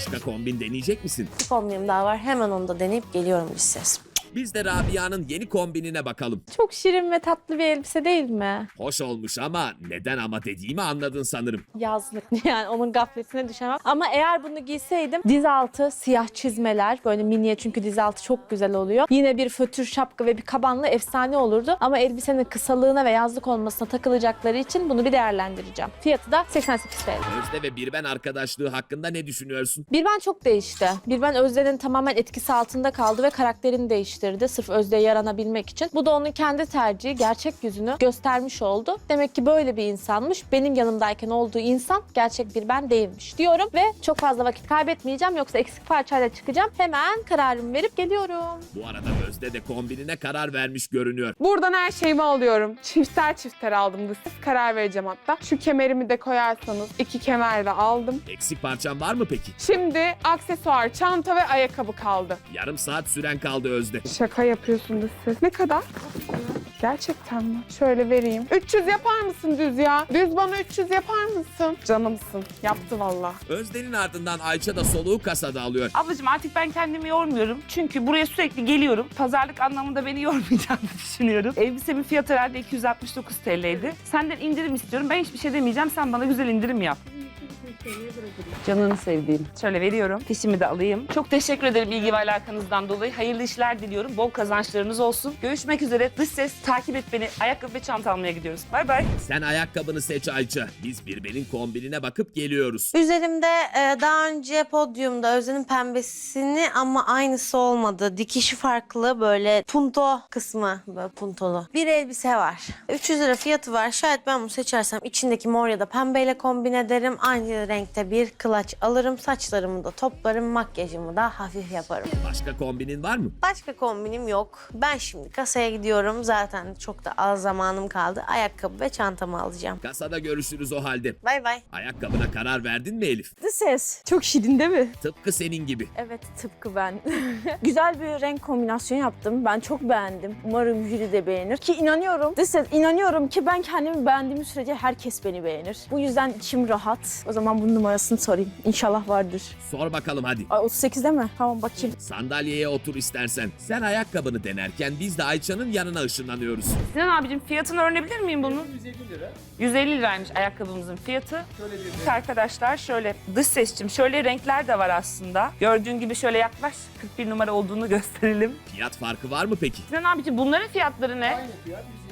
Başka kombin deneyecek misin? Bir kombinim daha var. Hemen onu da deneyip geliyorum bir ses. Biz de Rabia'nın yeni kombinine bakalım. Çok şirin ve tatlı bir elbise değil mi? Hoş olmuş ama neden ama dediğimi anladın sanırım. Yazlık yani onun gafletine düşemem. Ama eğer bunu giyseydim diz altı siyah çizmeler böyle miniye çünkü diz altı çok güzel oluyor. Yine bir fötür şapka ve bir kabanla efsane olurdu. Ama elbisenin kısalığına ve yazlık olmasına takılacakları için bunu bir değerlendireceğim. Fiyatı da 88 TL. Özde ve Birben arkadaşlığı hakkında ne düşünüyorsun? Birben çok değişti. Birben Özde'nin tamamen etkisi altında kaldı ve karakterini değiştirdi. Sırf Özde'ye yaranabilmek için. Bu da onun kendi tercihi, gerçek yüzünü göstermiş oldu. Demek ki böyle bir insanmış. Benim yanımdayken olduğu insan gerçek bir ben değilmiş diyorum. Ve çok fazla vakit kaybetmeyeceğim. Yoksa eksik parçayla çıkacağım. Hemen kararımı verip geliyorum. Bu arada Özde de kombinine karar vermiş görünüyor. Buradan her şeyimi alıyorum. Çifter çifter aldım da siz karar vereceğim hatta. Şu kemerimi de koyarsanız iki kemer de aldım. Eksik parçan var mı peki? Şimdi aksesuar, çanta ve ayakkabı kaldı. Yarım saat süren kaldı Özde. Şaka yapıyorsun da siz. Ne kadar? Gerçekten mi? Şöyle vereyim. 300 yapar mısın düz ya? Düz bana 300 yapar mısın? Canımsın. Yaptı valla. Özde'nin ardından Ayça da soluğu kasada alıyor. Ablacığım artık ben kendimi yormuyorum. Çünkü buraya sürekli geliyorum. Pazarlık anlamında beni yormayacağını düşünüyorum. Elbisemin fiyatı herhalde 269 TL'ydi. Senden indirim istiyorum. Ben hiçbir şey demeyeceğim. Sen bana güzel indirim yap. Canını sevdiğim. Şöyle veriyorum. Fişimi de alayım. Çok teşekkür ederim ilgi ve alakanızdan dolayı. Hayırlı işler diliyorum. Bol kazançlarınız olsun. Görüşmek üzere. Dış ses takip et beni. Ayakkabı ve çanta almaya gidiyoruz. Bay bay. Sen ayakkabını seç Ayça. Biz Birben'in kombinine bakıp geliyoruz. Üzerimde e, daha önce podyumda Özden'in pembesini ama aynısı olmadı. Dikişi farklı böyle punto kısmı böyle puntolu. Bir elbise var. 300 lira fiyatı var. Şayet ben bunu seçersem içindeki mor ya da pembeyle kombin ederim. Aynı renkte bir kılaç alırım. Saçlarımı da toplarım. Makyajımı da hafif yaparım. Başka kombinin var mı? Başka kombinim yok. Ben şimdi kasaya gidiyorum. Zaten çok da az zamanım kaldı. Ayakkabı ve çantamı alacağım. Kasada görüşürüz o halde. Bay bay. Ayakkabına karar verdin mi Elif? The ses. Çok şirin değil mi? Tıpkı senin gibi. Evet tıpkı ben. Güzel bir renk kombinasyonu yaptım. Ben çok beğendim. Umarım jüri de beğenir. Ki inanıyorum. This is, inanıyorum ki ben kendimi beğendiğim sürece herkes beni beğenir. Bu yüzden içim rahat. O zaman bunun numarasını sorayım. İnşallah vardır. Sor bakalım hadi. Ay 38'de mi? Tamam bakayım. Sandalyeye otur istersen. Sen ayakkabını denerken biz de Ayça'nın yanına ışınlanıyoruz. Sinan abicim fiyatını öğrenebilir miyim bunun? 150 lira. 150 liraymış ayakkabımızın fiyatı. Şöyle Arkadaşlar şöyle dış sesçim şöyle renkler de var aslında. Gördüğün gibi şöyle yaklaş 41 numara olduğunu gösterelim. Fiyat farkı var mı peki? Sinan abicim bunların fiyatları ne? Aynı fiyat 150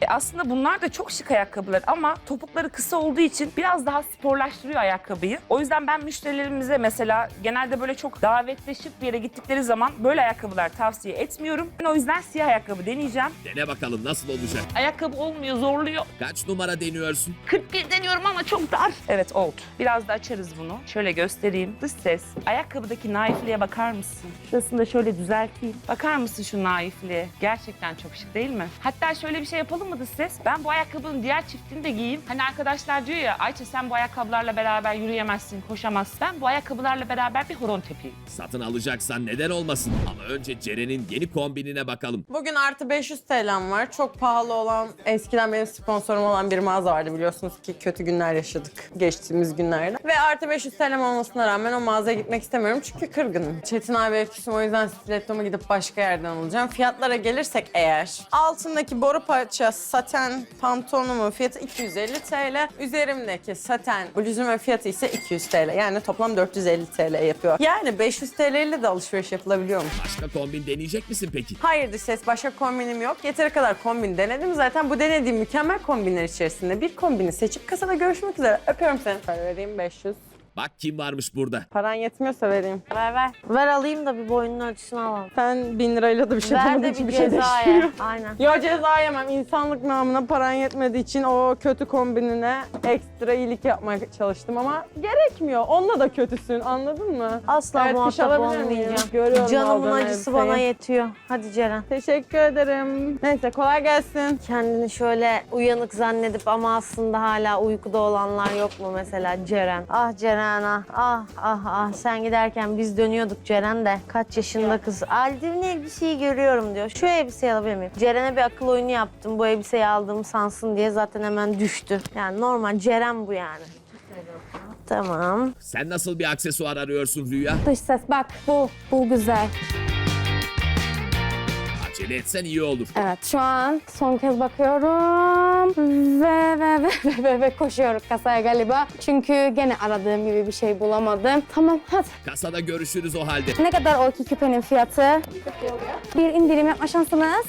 e aslında bunlar da çok şık ayakkabılar ama topukları kısa olduğu için biraz daha sporlaştırıyor ayakkabıyı. O yüzden ben müşterilerimize mesela genelde böyle çok davetli şık bir yere gittikleri zaman böyle ayakkabılar tavsiye etmiyorum. Ben o yüzden siyah ayakkabı deneyeceğim. Dene bakalım nasıl olacak. Ayakkabı olmuyor, zorluyor. Kaç numara deniyorsun? 41 deniyorum ama çok dar. Evet oldu. Biraz da açarız bunu. Şöyle göstereyim. Dış ses. Ayakkabıdaki naifliğe bakar mısın? Şurasını da şöyle düzelteyim. Bakar mısın şu naifliğe? Gerçekten çok şık değil mi? Hatta şöyle bir şey yapalım mı dış ses? Ben bu ayakkabının diğer çiftini de giyeyim. Hani arkadaşlar diyor ya Ayça sen bu ayakkabılarla beraber yürüyemezsin, koşamazsın. Ben bu ayakkabılarla beraber bir horon tepeyim. Satın alacaksan neden olmasın? Ama önce Ceren'in yeni kombinine bakalım. Bugün artı 500 TL'm var. Çok pahalı olan, eskiden benim sponsorum olan bir mağaza vardı biliyorsunuz ki kötü günler yaşadık geçtiğimiz günlerde. Ve artı 500 TL'm olmasına rağmen o mağazaya gitmek istemiyorum çünkü kırgınım. Çetin abi etkisiyim o yüzden stilettomu gidip başka yerden alacağım. Fiyatlara gelirsek eğer, altındaki boru parça saten pantolonumun fiyatı 250 TL. Üzerimdeki saten bluzumun fiyatı ise 200 TL. Yani toplam 450 TL yapıyor. Yani 500 TL ile de alışveriş yapılabiliyormuş. Başka kombin deneyecek misin peki? Hayır dış ses başka kombinim yok. Yeteri kadar kombin denedim. Zaten bu denediğim mükemmel kombinler içerisinde bir kombini seçip kasada görüşmek üzere. Öpüyorum seni. Para vereyim 500. Bak kim varmış burada. Paran yetmiyorsa vereyim. Ver ver. Ver alayım da bir boynun ölçüsünü alalım. Sen 1000 lirayla da bir şey Ver de için bir bir şey değişmiyor. Aynen. Yo ceza yemem. İnsanlık namına paran yetmediği için o kötü kombinine ekstra iyilik yapmaya çalıştım ama gerekmiyor. Onunla da kötüsün anladın mı? Asla Evet, muhatap olmayacağım. Görüyorum Canımın acısı elbiseyi. bana yetiyor. Hadi Ceren. Teşekkür ederim. Neyse kolay gelsin. Kendini şöyle uyanık zannedip ama aslında hala uykuda olanlar yok mu mesela Ceren? Ah Ceren ah ah ah ah sen giderken biz dönüyorduk Ceren de kaç yaşında kız. Aldiv'in elbiseyi görüyorum diyor. Şu elbiseyi alabilir miyim? Ceren'e bir akıl oyunu yaptım bu elbiseyi aldığımı sansın diye zaten hemen düştü. Yani normal Ceren bu yani. Tamam. Sen nasıl bir aksesuar arıyorsun Rüya? Dış ses bak bu. Bu güzel. Acele etsen iyi olur. Evet şu an son kez bakıyorum. Ve ve ve ve ve, ve koşuyoruz kasaya galiba. Çünkü gene aradığım gibi bir şey bulamadım. Tamam hadi. Kasada görüşürüz o halde. Ne kadar o iki küpenin fiyatı? Bir indirim yapma şansınız.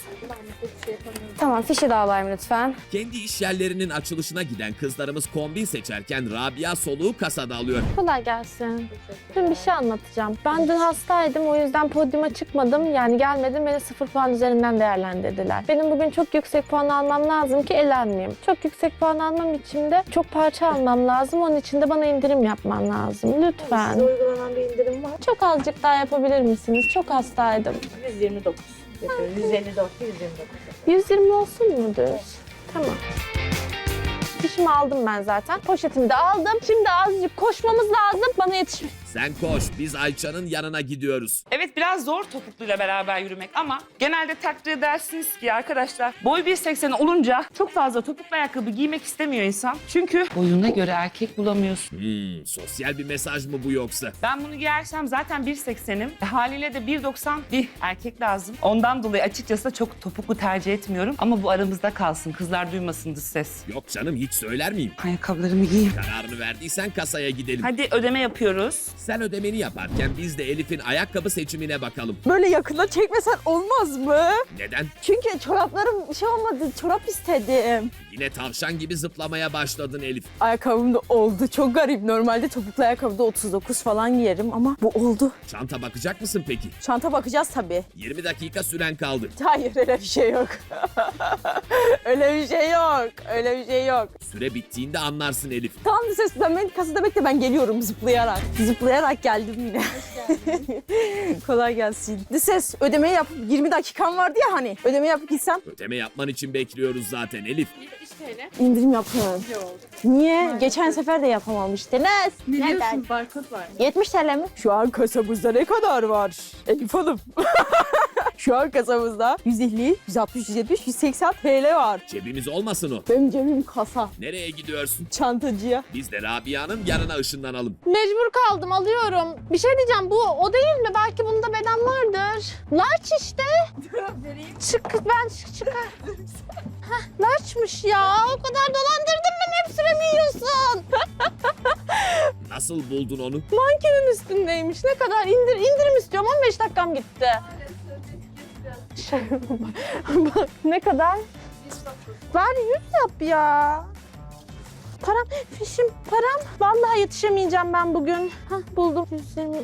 Tamam fişi alayım lütfen. Kendi iş yerlerinin açılışına giden kızlarımız kombin seçerken Rabia soluğu kasada alıyor. Kolay gelsin. Dün bir şey anlatacağım. Ben dün hastaydım o yüzden podyuma çıkmadım. Yani gelmedim beni sıfır puan üzerinden değerlendirdiler. Benim bugün çok yüksek puan almam lazım ki elenmeyeyim. Çok yüksek puan almam için de çok parça almam lazım. Onun için de bana indirim yapman lazım. Lütfen. uygulanan bir indirim var. Çok azıcık daha yapabilir misiniz? Çok hastaydım. 129 yapıyoruz. 154, 129. 120 olsun mu düz? Tamam. Fişimi aldım ben zaten. Poşetimi de aldım. Şimdi azıcık koşmamız lazım. Bana yetiş. Sen koş biz Ayça'nın yanına gidiyoruz. Evet biraz zor topukluyla beraber yürümek ama genelde takdir edersiniz ki arkadaşlar boy 1.80 olunca çok fazla topuklu ayakkabı giymek istemiyor insan. Çünkü boyuna göre erkek bulamıyorsun. Hmm, sosyal bir mesaj mı bu yoksa? Ben bunu giyersem zaten 1.80'im. E, Haliyle de 1.90 bir erkek lazım. Ondan dolayı açıkçası da çok topuklu tercih etmiyorum. Ama bu aramızda kalsın. Kızlar duymasın dış ses. Yok canım hiç söyler miyim? Ayakkabılarımı giyeyim. Kararını verdiysen kasaya gidelim. Hadi ödeme yapıyoruz. Sen ödemeni yaparken biz de Elif'in ayakkabı seçimine bakalım. Böyle yakına çekmesen olmaz mı? Neden? Çünkü çoraplarım şey olmadı. Çorap istedim. Yine tavşan gibi zıplamaya başladın Elif. Ayakkabım da oldu. Çok garip. Normalde topuklu ayakkabıda 39 falan giyerim ama bu oldu. Çanta bakacak mısın peki? Çanta bakacağız tabii. 20 dakika süren kaldı. Hayır öyle bir şey yok. öyle bir şey yok. Öyle bir şey yok. Süre bittiğinde anlarsın Elif. Tamam ses ben beni kasada bekle ben geliyorum zıplayarak. Zıplayarak geldim yine. Kolay gelsin. Ses ödemeyi yapıp 20 dakikam vardı ya hani. Ödeme yapıp gitsem Ödeme yapman için bekliyoruz zaten Elif. indirim yapın. Niye? Geçen sefer de yapamamıştınız. Biliyorsun barkod var. 70 TL mi? Şu an kasamızda ne kadar var? Elif Hanım. Şu an kasamızda 150, 160, 170, 180 TL var. Cebimiz olmasın o. Benim cebim kasa. Nereye gidiyorsun? Çantacıya. Biz de Rabia'nın yanına ışınlanalım. Mecbur kaldım alıyorum. Bir şey diyeceğim bu o değil mi? Belki bunda beden vardır. Large işte. Çık ben çık çıkar. Heh, ya. O kadar dolandırdın beni hep süremi yiyorsun. Nasıl buldun onu? Mankenin üstündeymiş. Ne kadar indir indirim istiyorum. 15 dakikam gitti. Bak ne kadar? Ver 100 yap ya. Param, fişim, param. Vallahi yetişemeyeceğim ben bugün. Hah buldum. 120 lira.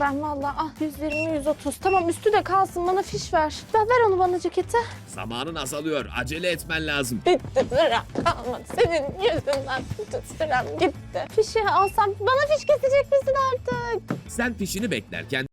Ben vallahi ah 120 130. Tamam üstü de kalsın bana fiş ver. Ver, ver onu bana ceketi. Zamanın azalıyor. Acele etmen lazım. Bitti sıra kalmadı. Senin yüzünden bütün sıram gitti. Fişi alsam bana fiş kesecek misin artık? Sen fişini beklerken